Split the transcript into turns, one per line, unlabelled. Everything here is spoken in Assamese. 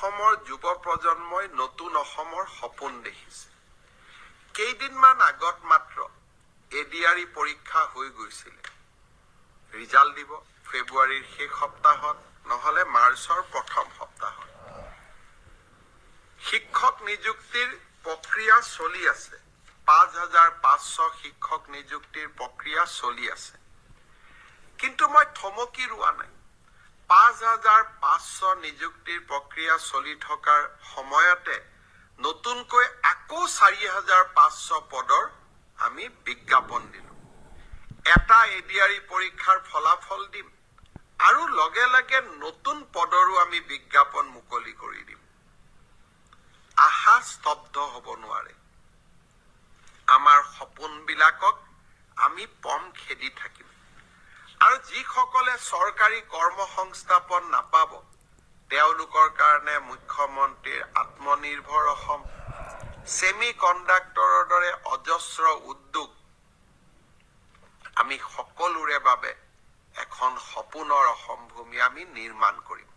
অসমৰ যুৱ প্ৰজন্মই নতুন অসমৰ সপোন দেখিছে। কেইদিনমান আগত মাত্ৰ এডিআৰই পৰীক্ষা হৈ গৈছিলে। ৰিজাল্ট দিব ফেব্ৰুৱাৰীৰ শেষ সপ্তাহত নহলে মাৰ্চৰ প্ৰথম সপ্তাহত। শিক্ষক নিযুক্তিৰ প্ৰক্ৰিয়া চলি আছে। পাঁচ হাজাৰ পাঁচশ শিক্ষক নিযুক্তিৰ প্ৰক্ৰিয়া চলি আছে। কিন্তু মই থমকি ৰোৱা নাই। পাঁচ হাজাৰ পাঁচশ নিযুক্তিৰ প্ৰক্ৰিয়া চলি থকাৰ সময়তে নতুনকৈ আকৌ চাৰি হাজাৰ পাঁচশ পদৰ আমি বিজ্ঞাপন দিলো। এটা এডিআৰই পৰীক্ষাৰ ফলাফল দিম আৰু লগে লগে নতুন পদৰো আমি বিজ্ঞাপন মুকলি কৰি দিম। আশা স্তব্ধ হ'ব নোৱাৰে। আমাৰ সপোনবিলাকক আমি পম খেদি থাকিম। আৰু যিসকলে চৰকাৰী কৰ্ম সংস্থাপন নাপাব তেওঁলোকৰ কাৰণে মুখ্যমন্ত্ৰীৰ আত্মনিৰ্ভৰ অসম ছেমি কণ্ডাক্টৰৰ দৰে অজস্ৰ উদ্যোগ আমি সকলোৰে বাবে এখন সপোনৰ অসম ভূমি আমি নিৰ্মাণ কৰিম।